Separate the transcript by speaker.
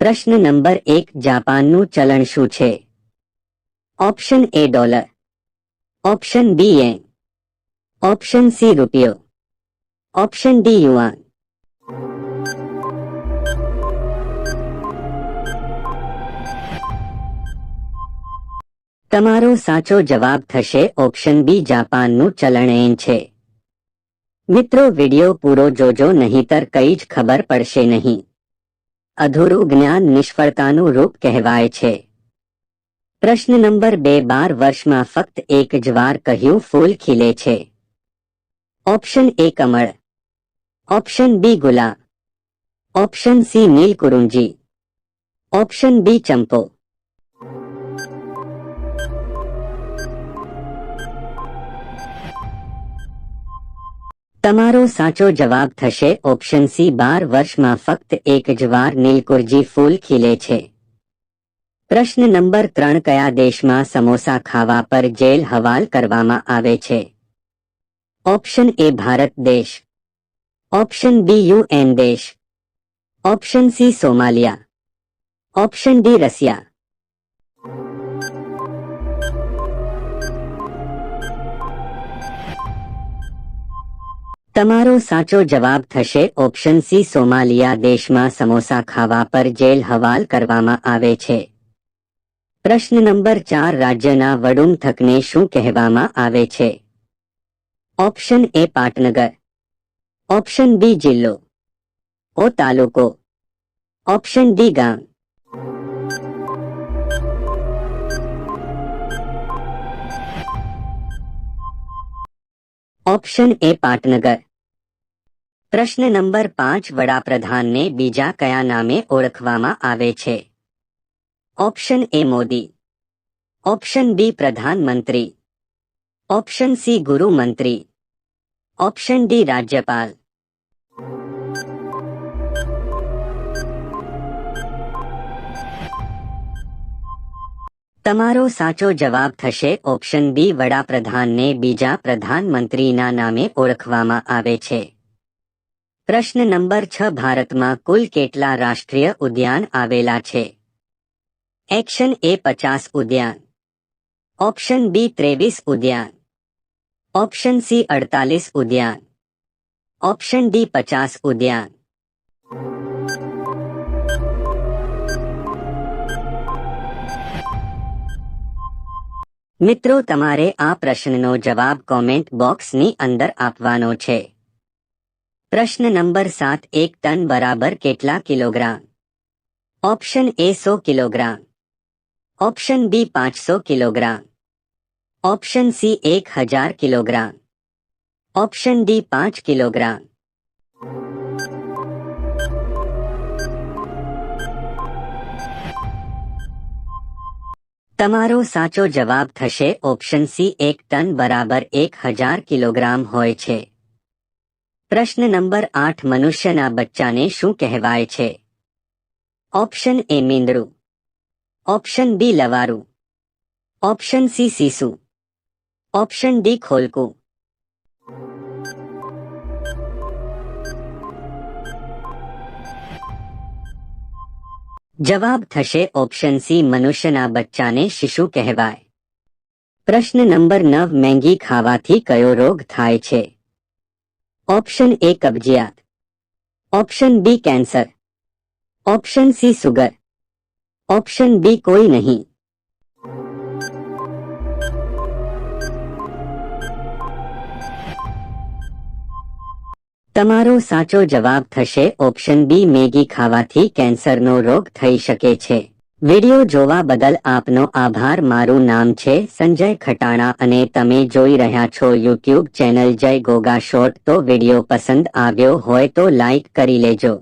Speaker 1: પ્રશ્ન નંબર એક, જાપાનનું ચલણ શું છે? Option A dollar. Option B N option C રૂપિયો. Option D yuan. તમારો સાચો જવાબ થશે ઓપ્શન બી, જાપાનનું ચલણ એન છે. મિત્રો, વિડિયો પૂરો જોજો, નહીતર કઈ જ ખબર પડશે નહીં. અધૂરું જ્ઞાન નિષ્ફળતાનું રૂપ કહેવાય છે. પ્રશ્ન નંબર બે, બાર વર્ષમાં ફક્ત એક જ વાર કહ્યું ફૂલ ખીલે છે. ઓપ્શન એ કમળ. ઓપ્શન બી ગુલાબ. Option C Neelakurinji. Option B ચંપો. તમારો સાચો જવાબ થશે. ઓપ્શન સી, બાર વર્ષમાં ફક્ત એક જ વાર નીલકુરજી ફૂલ ખીલે છે. પ્રશ્ન નંબર ત્રણ, કયા દેશમાં સમોસા ખાવા પર જેલ હવાલ કરવામાં આવે છે? ઓપ્શન એ, ભારત દેશ. ઓપ્શન બી, યુએન દેશ. Option C, Somalia. Option D, Russia. તમારો સાચો જવાબ થશે. ઓપ્શન સી, સોમાલિયા દેશમાં સમોસા ખાવા પર જેલ હવાલ કરવામાં આવે છે. પ્રશ્ન નંબર ચાર, રાજ્યના વડુમથકને શું કહેવામાં આવે છે? ઓપ્શન એ, પાટનગર. ઓપ્શન બી, જિલ્લો. ઓ, તાલુકો. ઓપ્શન ડી, ગામ. ઓપ્શન એ પાટનગર પ્રશ્ન નંબર પાંચ, વડાપ્રધાનને બીજા કયા નામે ઓળખવામાં આવે છે? Option A Modi. Option B પ્રધાનમંત્રી. ઓપ્શન સી ગૃહમંત્રી ઓપ્શન ડી રાજ્યપાલ. તમારો સાચો જવાબ થશે. ઓપ્શન બી, વડાપ્રધાનને બીજા પ્રધાનમંત્રીના નામે ઓળખવામાં આવે છે. પ્રશ્ન નંબર છ, ભારતમાં કુલ કેટલા રાષ્ટ્રીય ઉદ્યાન આવેલા છે? એક્શન એ પચાસ ઉદ્યાન. ઓપ્શન બી, ત્રેવીસ ઉદ્યાન. ઓપ્શન સી, અડતાલીસ ઉદ્યાન. ઓપ્શન ડી, પચાસ ઉદ્યાન. મિત્રો, તમારે આ પ્રશ્નનો જવાબ કોમેન્ટ બોક્સની અંદર આપવાનો છે. પ્રશ્ન નંબર સાત, એક ટન બરાબર કેટલા કિલોગ્રામ? ઓપ્શન એ સો કિલોગ્રામ. ઓપ્શન બી પાંચસો કિલોગ્રામ. ઓપ્શન સી એક હજાર કિલોગ્રામ. ઓપ્શન ડી પાંચ કિલોગ્રામ. તમારો સાચો જવાબ થશે ઓપ્શન સી એક ટન બરાબર એક હજાર કિલોગ્રામ હોય છે. પ્રશ્ન નંબર આઠ મનુષ્યના બચ્ચાને શું કહેવાય છે? ઓપ્શન એ મીંદડું. ઓપ્શન બી લવારું. ઓપ્શન સી સીસુ. ઓપ્શન ડી ખોલકું. જવાબ થશે ઓપ્શન સી મનુષ્યના બચ્ચાને શિશુ કહેવાય પ્રશ્ન નંબર નવ મેંગી ખાવાથી કયો રોગ થાય છે ઓપ્શન એ કબજિયાત option B cancer option C sugar option B કોઈ નહીં તમારો સાચો જવાબ થશે ઓપ્શન બી મેગી ખાવાથી કેન્સરનો રોગ થઈ શકે છે. વિડિયો જોવા બદલ આપનો આભાર. મારું નામ છે સંજય ખટાણા અને તમે જોઈ રહ્યા છો યુટ્યુબ ચેનલ જય ગોગા શોર્ટ. તો વિડિયો પસંદ આવ્યો હોય તો લાઈક કરી લેજો.